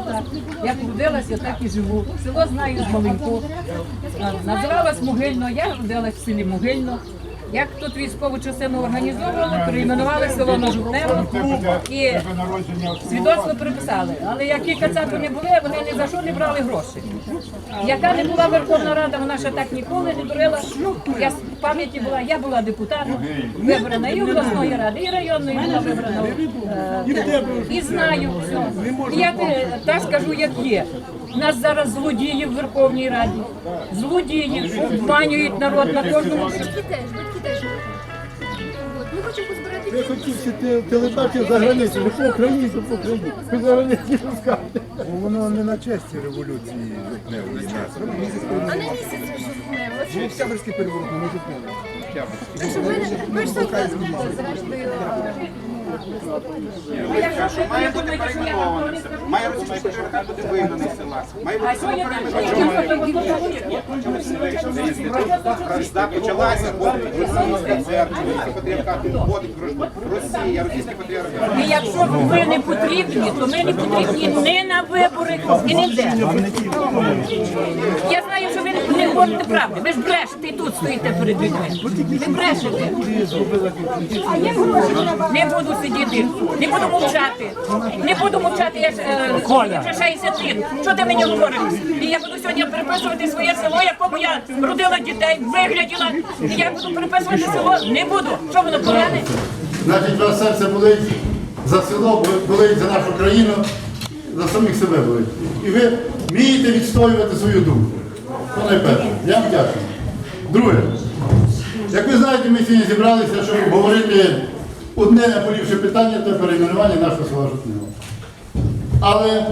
тут. Як родилася, так і живу. Село знаю з маленьку. Називалась Могильно, я родилась в селі Могильно. Як тут військову частину організовували, перейменували село на Жовтнево і свідоцтво приписали. Але які кацапи не були, вони ні за що не брали гроші. Яка не була Верховна Рада, вона ще так ніколи не дурила. Я пам'яті була, я була депутатом, вибрана і обласної ради, і районної була вибрана. Е, І знаю все. І я те- так скажу, як є. У нас зараз злодії в Верховній Раді. Злодії обманюють народ на кожному. Батьки теж, батьки теж. Хочемо позбирати Я хотів всі те- телебачити за границю, не по Україні, то по Україні. Ви за границю не. Воно не на честі революції жовтневої нас. А на місяць жовтнево. От що? Октябрьський переворот, ми жовтневий. Так ви, ви ж знаєте, зрештою. Має бути не скажу? Має російський патріархат бути вигнаний з села. Має бути село перейменоване. Вражда почалася, церква, Росія, російський патріархат. І якщо ви не потрібні, то ми не потрібні не на вибори і ніде. Я знаю, що ви не- говорите правди. Ви ж брешете і тут стоїте перед людьми. Ви брешете. Не буду сидіти, не буду мовчати. Не буду мовчати, я ж е, вже 60 літ. Що ти мені говориш? І я буду сьогодні переписувати своє село, якому я родила дітей, вигляділа. І я буду переписувати село. Не буду. Що воно погане? Значить, вас серце болить за село, болить за нашу країну, за самих себе болить. І ви вмієте відстоювати свою думку. Це найперше. Я вам дякую. Друге, як ви знаєте, ми сьогодні зібралися, щоб обговорити одне найболівше питання це перейменування нашого села Жовтнева. Але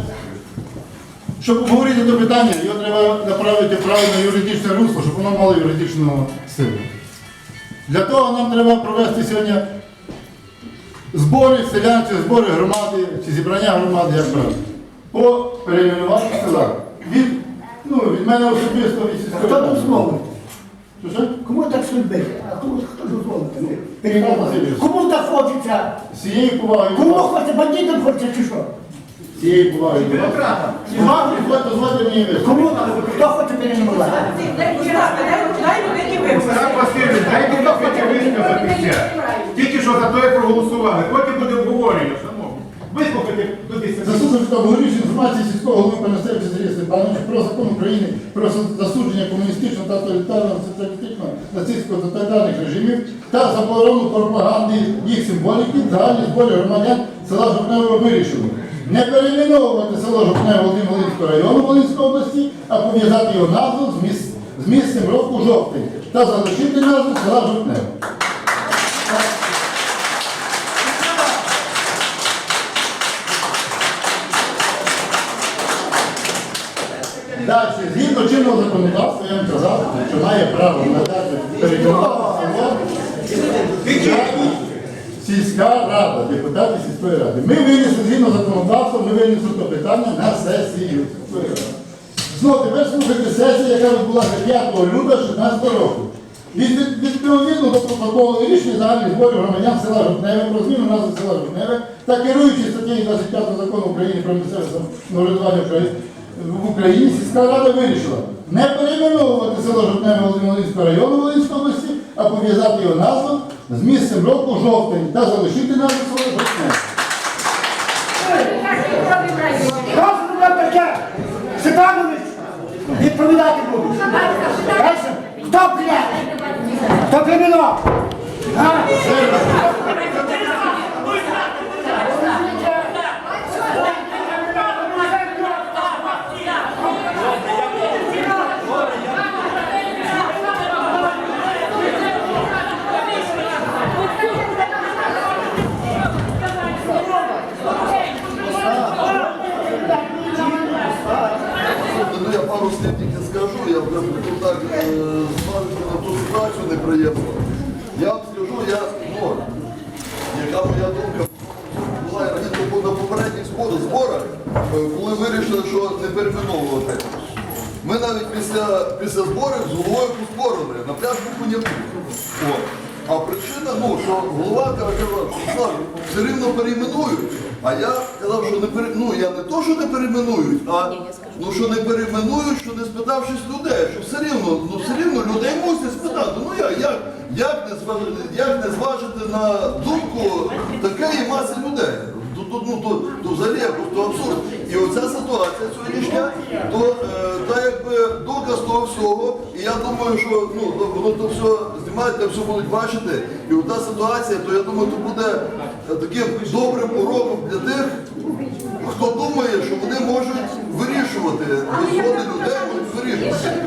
щоб обговорити це питання, його треба направити в правильне юридичне русло, щоб воно мало юридичну силу. Для того нам треба провести сьогодні збори селян, чи збори громади, чи зібрання громади, як правильно, по перейменуванню села. Від, ну, від мене особисто від сільської Хто дозволив? Кому так судьби? А хто, хто дозволив? Кому так хочеться? З цією повагою. Кому хочеться бандитам хочеться чи що? З цією повагою. Вам дозвольте мені виступити. Кому хто хоче перейменувати? Олександр Васильович, дайте мені висказатися. Тільки що за те проголосували, потім буде обговорення. Вислухайте 10 Заступник обговорюючи інформації сільського голови Панасевича Сергія Степановича про закон України про засудження комуністичного та тоталітарного соціалістичного нацистського тоталітарних режимів та заборону пропаганди їх символіки, загальні збори громадян села Жовтнево вирішили не перейменовувати село Жовтнево Володимир-Волинського району Волинської області, а пов'язати його назву з, міс... з місцем року жовтень та залишити назву села Жовтнево. Далі, згідно чинного законодавства, я вам казав, що має право надати перейменувати село сільська рада, депутати сільської ради. Ми винесли згідно законодавства, ми винесли питання на сесію. Знову тепер слухайте сесію, яка відбулася 5 лютого 16 року. Від, від, відповідно до протоколу рішення загальних зборів громадян села Жовтневе про зміну назви села Жовтневе та керуючи статтею 25 закону України про місцеве самоврядування в Україні сільська рада вирішила не перейменовувати село Жовтневе Володимирського району Волинської області, а пов'язати його назву з місцем року жовтень та залишити назву села Жовтневе. Що це таке таке? Степанович, відповідати. Дальше. Хто блядь? Хто кримінал? Пару слів тільки скажу, я вже так е, зважити на ту ситуацію неприємну. Я вам скажу, я, ну, яка моя думка була на попередніх збор- зборах, е, коли вирішили, що не перейменовувати. Ми навіть після, після зборів з головою поспорили, на пляж буку не О. А причина, ну, що голова каже, «Слав, все рівно перейменують, А я казав, що не пере... ну, я не то, що не перейменують, а ну що не перейменують, що не спитавшись людей, що все рівно, ну все рівно людей мусять спитати. Ну я як, як, не зважити, як не зважити на думку такої маси людей? Тут, тут, ну, то, то взагалі просто абсурд. І оця ситуація сьогоднішня, то е, та якби доказ того всього. Я думаю, що ну, воно то все знімається, все будуть бачити. І ота ситуація, то я думаю, то буде е, таким добрим уроком для тих, хто думає, що вони можуть вирішувати, згоди людей можуть вирішувати.